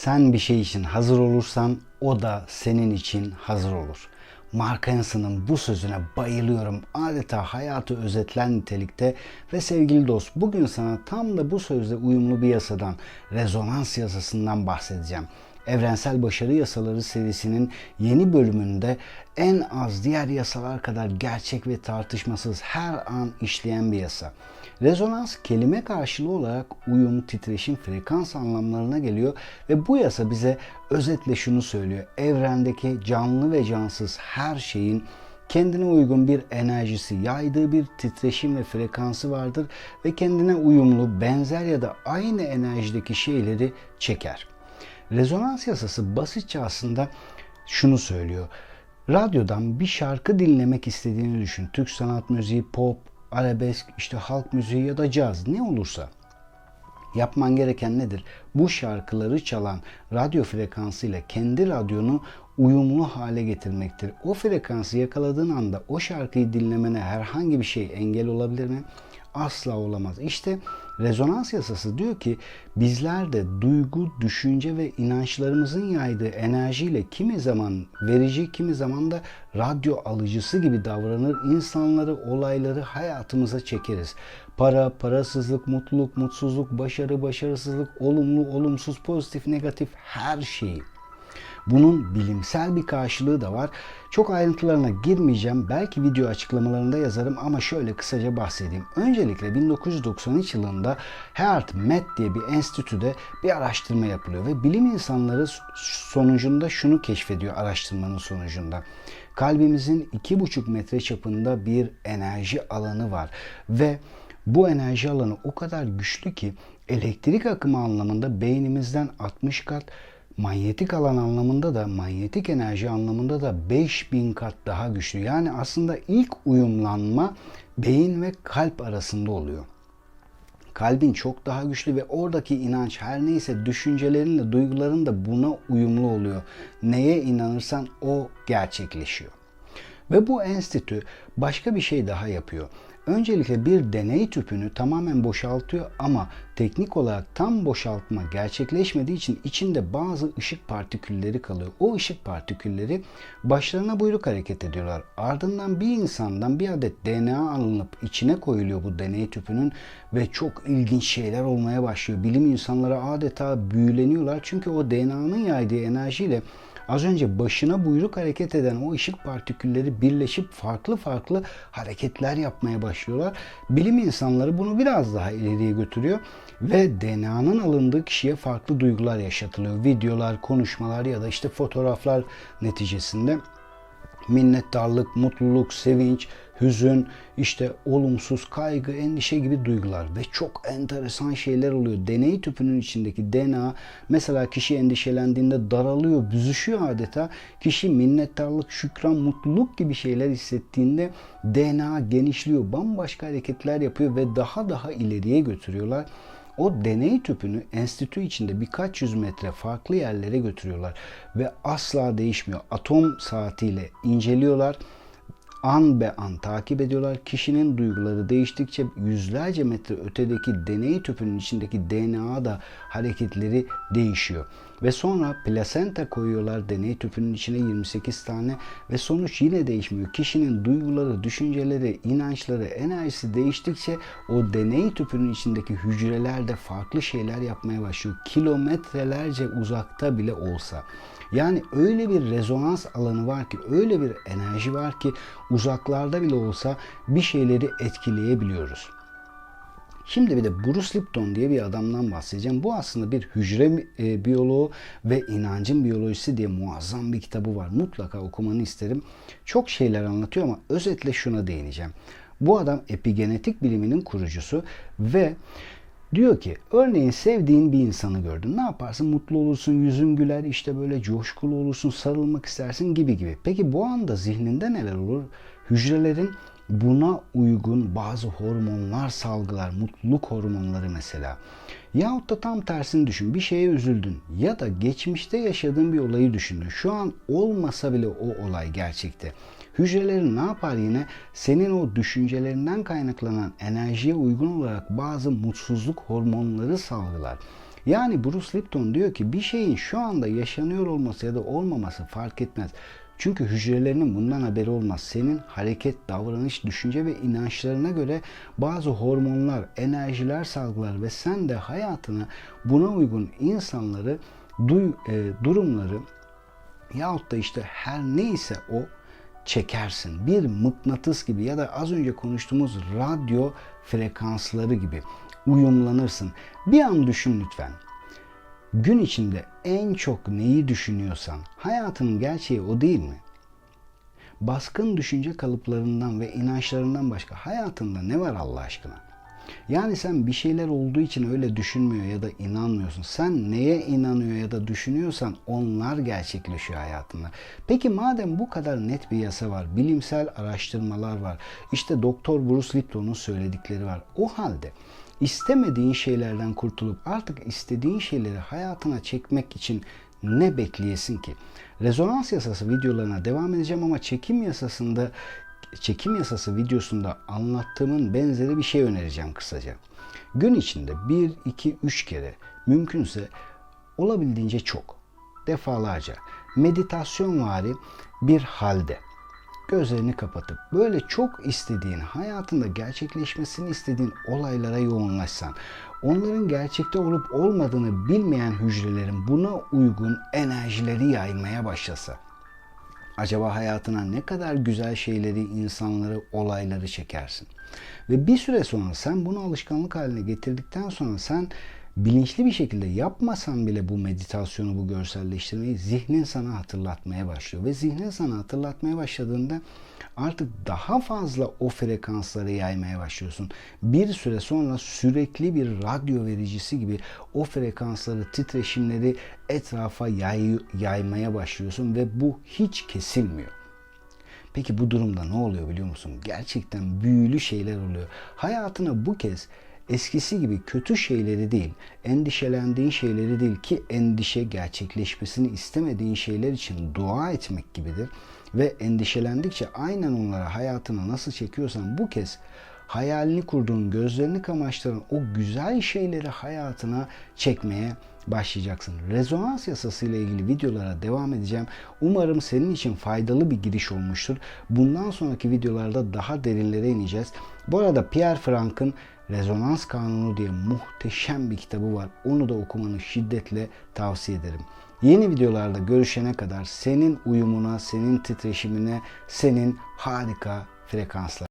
Sen bir şey için hazır olursan o da senin için hazır olur. Mark Hanson'ın bu sözüne bayılıyorum. Adeta hayatı özetlen nitelikte ve sevgili dost bugün sana tam da bu sözle uyumlu bir yasadan, rezonans yasasından bahsedeceğim. Evrensel Başarı Yasaları serisinin yeni bölümünde en az diğer yasalar kadar gerçek ve tartışmasız her an işleyen bir yasa. Rezonans kelime karşılığı olarak uyum, titreşim, frekans anlamlarına geliyor ve bu yasa bize özetle şunu söylüyor. Evrendeki canlı ve cansız her şeyin kendine uygun bir enerjisi, yaydığı bir titreşim ve frekansı vardır ve kendine uyumlu, benzer ya da aynı enerjideki şeyleri çeker. Rezonans yasası basitçe aslında şunu söylüyor. Radyodan bir şarkı dinlemek istediğini düşün. Türk sanat müziği, pop, arabesk, işte halk müziği ya da caz ne olursa. Yapman gereken nedir? Bu şarkıları çalan radyo frekansıyla kendi radyonu uyumlu hale getirmektir. O frekansı yakaladığın anda o şarkıyı dinlemene herhangi bir şey engel olabilir mi? Asla olamaz. İşte rezonans yasası diyor ki bizler de duygu, düşünce ve inançlarımızın yaydığı enerjiyle kimi zaman verici, kimi zaman da radyo alıcısı gibi davranır. insanları, olayları hayatımıza çekeriz. Para, parasızlık, mutluluk, mutsuzluk, başarı, başarısızlık, olumlu, olumsuz, pozitif, negatif her şeyi. Bunun bilimsel bir karşılığı da var. Çok ayrıntılarına girmeyeceğim. Belki video açıklamalarında yazarım ama şöyle kısaca bahsedeyim. Öncelikle 1993 yılında Heart Met diye bir enstitüde bir araştırma yapılıyor ve bilim insanları sonucunda şunu keşfediyor araştırmanın sonucunda. Kalbimizin 2,5 metre çapında bir enerji alanı var ve bu enerji alanı o kadar güçlü ki elektrik akımı anlamında beynimizden 60 kat manyetik alan anlamında da manyetik enerji anlamında da 5000 kat daha güçlü. Yani aslında ilk uyumlanma beyin ve kalp arasında oluyor. Kalbin çok daha güçlü ve oradaki inanç her neyse düşüncelerinle duyguların da buna uyumlu oluyor. Neye inanırsan o gerçekleşiyor. Ve bu enstitü başka bir şey daha yapıyor. Öncelikle bir deney tüpünü tamamen boşaltıyor ama teknik olarak tam boşaltma gerçekleşmediği için içinde bazı ışık partikülleri kalıyor. O ışık partikülleri başlarına buyruk hareket ediyorlar. Ardından bir insandan bir adet DNA alınıp içine koyuluyor bu deney tüpünün ve çok ilginç şeyler olmaya başlıyor. Bilim insanları adeta büyüleniyorlar çünkü o DNA'nın yaydığı enerjiyle Az önce başına buyruk hareket eden o ışık partikülleri birleşip farklı farklı hareketler yapmaya başlıyorlar. Bilim insanları bunu biraz daha ileriye götürüyor ve DNA'nın alındığı kişiye farklı duygular yaşatılıyor. Videolar, konuşmalar ya da işte fotoğraflar neticesinde minnettarlık, mutluluk, sevinç, hüzün, işte olumsuz, kaygı, endişe gibi duygular ve çok enteresan şeyler oluyor. Deney tüpünün içindeki DNA mesela kişi endişelendiğinde daralıyor, büzüşüyor adeta. Kişi minnettarlık, şükran, mutluluk gibi şeyler hissettiğinde DNA genişliyor, bambaşka hareketler yapıyor ve daha daha ileriye götürüyorlar. O deney tüpünü enstitü içinde birkaç yüz metre farklı yerlere götürüyorlar ve asla değişmiyor. Atom saatiyle inceliyorlar an be an takip ediyorlar. Kişinin duyguları değiştikçe yüzlerce metre ötedeki deney tüpünün içindeki DNA da hareketleri değişiyor. Ve sonra plasenta koyuyorlar deney tüpünün içine 28 tane ve sonuç yine değişmiyor. Kişinin duyguları, düşünceleri, inançları, enerjisi değiştikçe o deney tüpünün içindeki hücreler de farklı şeyler yapmaya başlıyor. Kilometrelerce uzakta bile olsa. Yani öyle bir rezonans alanı var ki, öyle bir enerji var ki uzaklarda bile olsa bir şeyleri etkileyebiliyoruz. Şimdi bir de Bruce Lipton diye bir adamdan bahsedeceğim. Bu aslında bir hücre e, biyoloğu ve inancın biyolojisi diye muazzam bir kitabı var. Mutlaka okumanı isterim. Çok şeyler anlatıyor ama özetle şuna değineceğim. Bu adam epigenetik biliminin kurucusu ve Diyor ki örneğin sevdiğin bir insanı gördün. Ne yaparsın? Mutlu olursun, yüzün güler, işte böyle coşkulu olursun, sarılmak istersin gibi gibi. Peki bu anda zihninde neler olur? Hücrelerin buna uygun bazı hormonlar salgılar. Mutluluk hormonları mesela. Yahut da tam tersini düşün. Bir şeye üzüldün ya da geçmişte yaşadığın bir olayı düşündün. Şu an olmasa bile o olay gerçekte. Hücrelerin ne yapar yine? Senin o düşüncelerinden kaynaklanan enerjiye uygun olarak bazı mutsuzluk hormonları salgılar. Yani Bruce Lipton diyor ki bir şeyin şu anda yaşanıyor olması ya da olmaması fark etmez. Çünkü hücrelerinin bundan haberi olmaz. Senin hareket, davranış, düşünce ve inançlarına göre bazı hormonlar, enerjiler salgılar ve sen de hayatına buna uygun insanları, duy, e, durumları yahut da işte her neyse o çekersin. Bir mıknatıs gibi ya da az önce konuştuğumuz radyo frekansları gibi uyumlanırsın. Bir an düşün lütfen. Gün içinde en çok neyi düşünüyorsan hayatının gerçeği o değil mi? Baskın düşünce kalıplarından ve inançlarından başka hayatında ne var Allah aşkına? Yani sen bir şeyler olduğu için öyle düşünmüyor ya da inanmıyorsun. Sen neye inanıyor ya da düşünüyorsan onlar gerçekleşiyor hayatında. Peki madem bu kadar net bir yasa var, bilimsel araştırmalar var, işte Doktor Bruce Lipton'un söyledikleri var. O halde istemediğin şeylerden kurtulup artık istediğin şeyleri hayatına çekmek için ne bekleyesin ki? Rezonans yasası videolarına devam edeceğim ama çekim yasasında çekim yasası videosunda anlattığımın benzeri bir şey önereceğim kısaca. Gün içinde 1, 2, 3 kere mümkünse olabildiğince çok defalarca meditasyon vari bir halde gözlerini kapatıp böyle çok istediğin, hayatında gerçekleşmesini istediğin olaylara yoğunlaşsan, onların gerçekte olup olmadığını bilmeyen hücrelerin buna uygun enerjileri yaymaya başlasa, acaba hayatına ne kadar güzel şeyleri, insanları, olayları çekersin? Ve bir süre sonra sen bunu alışkanlık haline getirdikten sonra sen bilinçli bir şekilde yapmasan bile bu meditasyonu, bu görselleştirmeyi zihnin sana hatırlatmaya başlıyor. Ve zihnin sana hatırlatmaya başladığında artık daha fazla o frekansları yaymaya başlıyorsun. Bir süre sonra sürekli bir radyo vericisi gibi o frekansları, titreşimleri etrafa yay, yaymaya başlıyorsun ve bu hiç kesilmiyor. Peki bu durumda ne oluyor biliyor musun? Gerçekten büyülü şeyler oluyor. Hayatına bu kez eskisi gibi kötü şeyleri değil, endişelendiğin şeyleri değil ki endişe gerçekleşmesini istemediğin şeyler için dua etmek gibidir. Ve endişelendikçe aynen onlara hayatına nasıl çekiyorsan bu kez hayalini kurduğun, gözlerini kamaştıran o güzel şeyleri hayatına çekmeye başlayacaksın. Rezonans yasası ile ilgili videolara devam edeceğim. Umarım senin için faydalı bir giriş olmuştur. Bundan sonraki videolarda daha derinlere ineceğiz. Bu arada Pierre Frank'ın Rezonans Kanunu diye muhteşem bir kitabı var. Onu da okumanı şiddetle tavsiye ederim. Yeni videolarda görüşene kadar senin uyumuna, senin titreşimine, senin harika frekanslar